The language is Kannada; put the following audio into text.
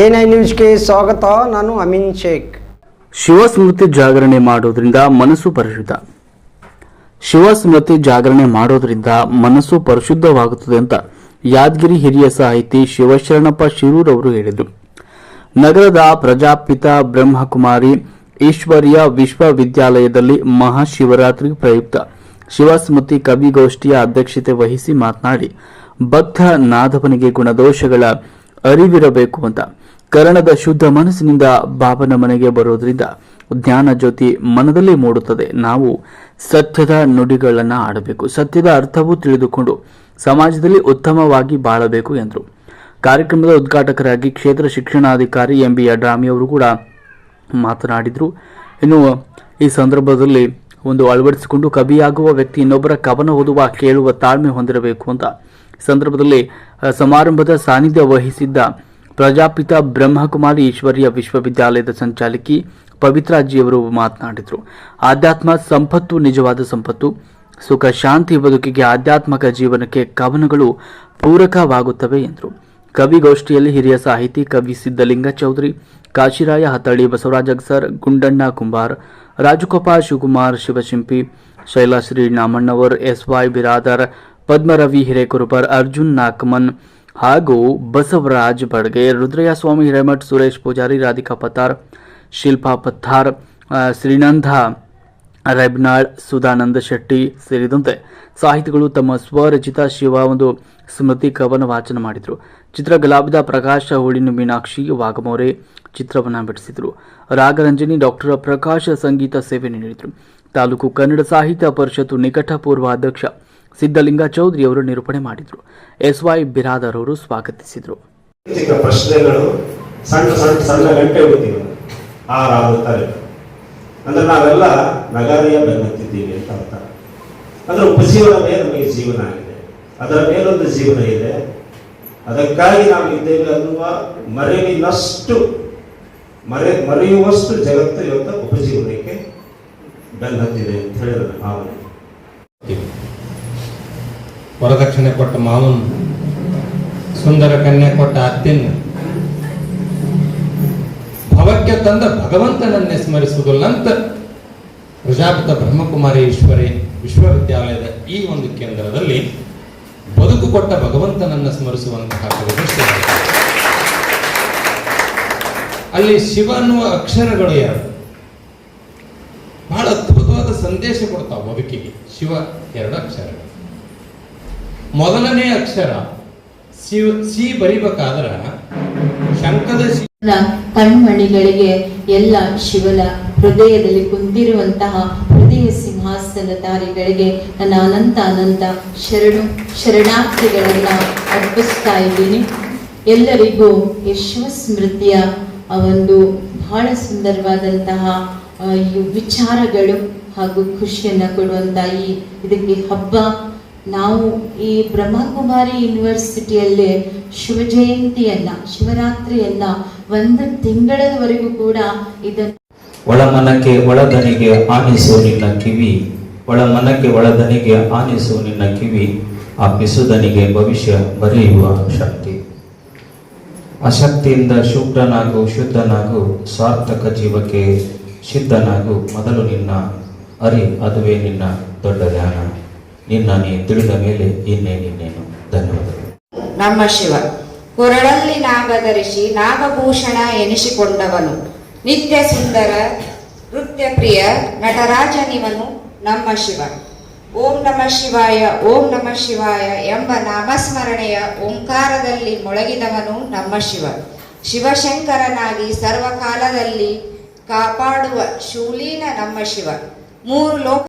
ಎನ್ ಐ ನ್ಯೂಸ್ಗೆ ಸ್ವಾಗತ, ನಾನು ಅಮೀನ್ ಶೇಖ್. ಶಿವ ಸ್ಮೃತಿ ಜಾಗರಣೆ ಮಾಡೋದ್ರಿಂದ ಮನಸ್ಸು ಪರಿಶುದ್ಧ. ಶಿವ ಸ್ಮೃತಿ ಜಾಗರಣೆ ಮಾಡೋದ್ರಿಂದ ಮನಸ್ಸು ಪರಿಶುದ್ಧವಾಗುತ್ತದೆ ಅಂತ ಯಾದಗಿರಿ ಹಿರಿಯ ಸಾಹಿತಿ ಶಿವಶರಣಪ್ಪ ಶಿರೂರ್ ಅವರು ಹೇಳಿದರು. ನಗರದ ಪ್ರಜಾಪಿತ ಬ್ರಹ್ಮಕುಮಾರಿ ಈಶ್ವರ್ಯ ವಿಶ್ವವಿದ್ಯಾಲಯದಲ್ಲಿ ಮಹಾಶಿವರಾತ್ರಿ ಪ್ರಯುಕ್ತ ಶಿವಸ್ಮೃತಿ ಕವಿಗೋಷ್ಠಿಯ ಅಧ್ಯಕ್ಷತೆ ವಹಿಸಿ ಮಾತನಾಡಿ ಭಕ್ತ ನಾದವನಿಗೆ ಗುಣದೋಷಗಳ ಅರಿವಿರಬೇಕು ಅಂತ ಕರಣದ ಶುದ್ಧ ಮನಸ್ಸಿನಿಂದ ಬಾಬನ ಮನೆಗೆ ಬರೋದ್ರಿಂದ ಜ್ಞಾನ ಜ್ಯೋತಿ ಮನದಲ್ಲಿ ಮೂಡುತ್ತದೆ. ನಾವು ಸತ್ಯದ ನುಡಿಗಳನ್ನು ಆಡಬೇಕು. ಸತ್ಯದ ಅರ್ಥವೂ ತಿಳಿದುಕೊಂಡು ಸಮಾಜದಲ್ಲಿ ಉತ್ತಮವಾಗಿ ಬಾಳಬೇಕು ಎಂದರು. ಕಾರ್ಯಕ್ರಮದ ಉದ್ಘಾಟಕರಾಗಿ ಕ್ಷೇತ್ರ ಶಿಕ್ಷಣಾಧಿಕಾರಿ ಎಂ ಬಿ ಅಡ್ರಾಮಿ ಅವರು ಕೂಡ ಮಾತನಾಡಿದರು. ಇನ್ನು ಈ ಸಂದರ್ಭದಲ್ಲಿ ಒಂದು ಅಳವಡಿಸಿಕೊಂಡು ಕವಿಯಾಗುವ ವ್ಯಕ್ತಿ ಇನ್ನೊಬ್ಬರ ಕವನ ಓದುವ, ಕೇಳುವ ತಾಳ್ಮೆ ಹೊಂದಿರಬೇಕು ಅಂತ ಸಂದರ್ಭದಲ್ಲಿ ಸಮಾರಂಭದ ಸಾನ್ನಿಧ್ಯ ವಹಿಸಿದ್ದ ಪ್ರಜಾಪಿತ ಬ್ರಹ್ಮಕುಮಾರಿ ಈಶ್ವರ್ಯ ವಿಶ್ವವಿದ್ಯಾಲಯದ ಸಂಚಾಲಕಿ ಪವಿತ್ರಾಜಿಯವರು ಮಾತನಾಡಿದರು. ಆಧ್ಯಾತ್ಮ ಸಂಪತ್ತು ನಿಜವಾದ ಸಂಪತ್ತು. ಸುಖ, ಶಾಂತಿ ಬದುಕಿಗೆ ಆಧ್ಯಾತ್ಮಕ ಜೀವನಕ್ಕೆ ಕವನಗಳು ಪೂರಕವಾಗುತ್ತವೆ ಎಂದರು. ಕವಿಗೋಷ್ಠಿಯಲ್ಲಿ ಹಿರಿಯ ಸಾಹಿತಿ ಕವಿ ಸಿದ್ದಲಿಂಗ ಚೌಧರಿ, ಕಾಶಿರಾಯ ಹತ್ತಳ್ಳಿ ಬಸವರಾಜ್ ಅಗ್ಸರ್, ಗುಂಡಣ್ಣ ಕುಂಬಾರ್ ರಾಜುಕೊಪ್ಪ ಶಿವಕುಮಾರ್ ಶಿವಶಿಂಪಿ, ಶೈಲಾಶ್ರೀ ನಾಮಣ್ಣವರ್, ಎಸ್ ವೈ ಬಿರಾದರ್, ಪದ್ಮರವಿ ಹಿರೇಕುರುಬರ್, ಅರ್ಜುನ್ ನಾಕಮನ್ ಹಾಗೂ ಬಸವರಾಜ್ ಬಡ್ಗೆ ರುದ್ರಯ್ಯ ಸ್ವಾಮಿ ಹಿರೇಮಠ್, ಸುರೇಶ್ ಪೂಜಾರಿ, ರಾಧಿಕಾ ಪತ್ತಾರ್, ಶಿಲ್ಪಾ ಪತ್ತಾರ್ ಶ್ರೀನಂಧ ರೆಬ್ನಾಳ್, ಸುಧಾನಂದ ಶೆಟ್ಟಿ ಸೇರಿದಂತೆ ಸಾಹಿತಿಗಳು ತಮ್ಮ ಸ್ವರಚಿತ ಶಿವ ಒಂದು ಸ್ಮೃತಿ ಕವನ ವಾಚನ ಮಾಡಿದರು. ಚಿತ್ರ ಗಲಾಬದ ಪ್ರಕಾಶ, ಹುಳಿನು ಮೀನಾಕ್ಷಿ ವಾಗಮೋರೆ ಚಿತ್ರವನ್ನು ಬಿಡಿಸಿದರು. ರಾಗರಂಜನಿ ಡಾಕ್ಟರ್ ಪ್ರಕಾಶ ಸಂಗೀತ ಸೇವೆ ನೀಡಿದರು. ತಾಲೂಕು ಕನ್ನಡ ಸಾಹಿತ್ಯ ಪರಿಷತ್ತು ನಿಕಟಪೂರ್ವ ಅಧ್ಯಕ್ಷ ಸಿದ್ದಲಿಂಗ ಚೌಧರಿ ಅವರು ನಿರೂಪಣೆ ಮಾಡಿದರು. ಎಸ್ ವೈ ಬಿರಾದರ್ ಅವರು ಸ್ವಾಗತಿಸಿದರು. ಪ್ರಶ್ನೆಗಳು ಸಣ್ಣ ಸಣ್ಣ ಸಣ್ಣ ಗಂಟೆ ಆರಾಗುತ್ತಾರೆ ಅಂದ್ರೆ ನಾವೆಲ್ಲ ನಗಾರಿಯ ಬೆನ್ನತ್ತಿದ್ದೀವಿ ಅಂತ ಅರ್ಥ. ಅಂದ್ರೆ ಉಪಜೀವನವೇ ನಮಗೆ ಜೀವನ ಆಗಿದೆ. ಅದರ ಮೇಲೊಂದು ಜೀವನ ಇದೆ. ಅದಕ್ಕಾಗಿ ನಾವು ಇದ್ದೇವೆ ಅನ್ನುವ ಮರೆಯಿನಷ್ಟು ಮರೆ, ಮರೆಯುವಷ್ಟು ಜಗತ್ತು ಇವತ್ತು ಉಪಜೀವನಕ್ಕೆ ಬೆನ್ನತ್ತಿದೆ ಅಂತ ಹೇಳಿದ ಭಾವನೆ. ವರದಕ್ಷಿಣೆ ಕೊಟ್ಟ ಮಾವನ್, ಸುಂದರ ಕನ್ಯೆ ಕೊಟ್ಟ ಅತ್ತಿನ್, ಭವಕ್ಕೆ ತಂದ ಭಗವಂತನನ್ನೇ ಸ್ಮರಿಸುವುದಿಲ್ಲ ಅಂತ ಪ್ರಜಾಪಿತ ಬ್ರಹ್ಮಕುಮಾರಿ ಈಶ್ವರಿ ವಿಶ್ವವಿದ್ಯಾಲಯದ ಈ ಒಂದು ಕೇಂದ್ರದಲ್ಲಿ ಬದುಕು ಕೊಟ್ಟ ಭಗವಂತನನ್ನ ಸ್ಮರಿಸುವಂತಹ ಅಲ್ಲಿ ಶಿವ ಅನ್ನುವ ಅಕ್ಷರಗಳು ಎರಡು ಬಹಳ ಅದ್ಭುತವಾದ ಸಂದೇಶ ಕೊಡ್ತಾವ ಬದುಕಿಗೆ ಶಿವ ಎರಡು ಅಕ್ಷರಗಳು. ಮೊದಲನೇ ಅಕ್ಷರ ಸಿ ಸಿ ಬರಿಬೇಕಾದ್ರ ಶಂಕದ ಕಣ್ಮಣಿಗಳಿಗೆ ಎಲ್ಲ ಶಿವನ ಹೃದಯದಲ್ಲಿ ಕುಂತಿರುವಂತಹ ಹೃದಯ ಸಿಂಹಾಸನಧಾರಿಗಳಿಗೆ ನನ್ನ ಅನಂತ ಅನಂತ ಶರಣು ಶರಣಾರ್ಥಿಗಳನ್ನ ಅರ್ಪಿಸ್ತಾ ಇದ್ದೀನಿ. ಎಲ್ಲರಿಗೂ ಯಶ್ವ ಸ್ಮೃತಿಯ ಒಂದು ಬಹಳ ಸುಂದರವಾದಂತಹ ವಿಚಾರಗಳು ಹಾಗೂ ಖುಷಿಯನ್ನ ಕೊಡುವಂತ ಈ ಇದಕ್ಕೆ ಹಬ್ಬ ನಾವು ಈ ಬ್ರಹ್ಮಕುಮಾರಿ ಯೂನಿವರ್ಸಿಟಿಯಲ್ಲಿ ಶಿವ ಜಯಂತಿಯನ್ನ, ಶಿವರಾತ್ರಿಯನ್ನ ಒಂದು ತಿಂಗಳವರೆಗೂ ಕೂಡ ಇದನ್ನು ಒಳಮನಕ್ಕೆ ಒಳದನಿಗೆ ಆನಿಸು ನಿನ್ನ ಕಿವಿ, ಒಳಮನಕ್ಕೆ ಒಳದನಿಗೆ ಆನಿಸು ನಿನ್ನ ಕಿವಿ ಆ ಪಿಸುದನಿಗೆ ಭವಿಷ್ಯ ಬರೆಯುವ ಶಕ್ತಿ. ಅಶಕ್ತಿಯಿಂದ ಶುಭ್ರನಾಗು, ಶುದ್ಧನಾಗು, ಸಾರ್ಥಕ ಜೀವಕ್ಕೆ ಸಿದ್ಧನಾಗು, ಮೊದಲು ನಿನ್ನ ಅರಿ, ಅದುವೇ ನಿನ್ನ ದೊಡ್ಡ ಧ್ಯಾನ. ನಿನ್ನ ನೀ ತಿಳಿದ ಮೇಲೆ ಇನ್ನೇ ನಿನ್ನೇನು? ಧನ್ಯವಾದಗಳು. ನಮ್ಮ ಶಿವ, ಕೊರಳಲ್ಲಿ ನಾಗ ಧರಿಸಿ ನಾಗಭೂಷಣ ಎನಿಸಿಕೊಂಡವನು. ನಿತ್ಯ ಸುಂದರ ನೃತ್ಯ ಪ್ರಿಯ ನಟರಾಜನಿವನು ನಮ್ಮ ಶಿವ. ಓಂ ನಮ ಶಿವಾಯ, ಓಂ ನಮ ಶಿವಾಯ ಎಂಬ ನಾಮಸ್ಮರಣೆಯ ಓಂಕಾರದಲ್ಲಿ ಮೊಳಗಿದವನು ನಮ್ಮ ಶಿವ. ಶಿವಶಂಕರನಾಗಿ ಸರ್ವಕಾಲದಲ್ಲಿ ಕಾಪಾಡುವ ಶೂಲೀನ ನಮ್ಮ ಶಿವ. ಮೂರು ಲೋಕ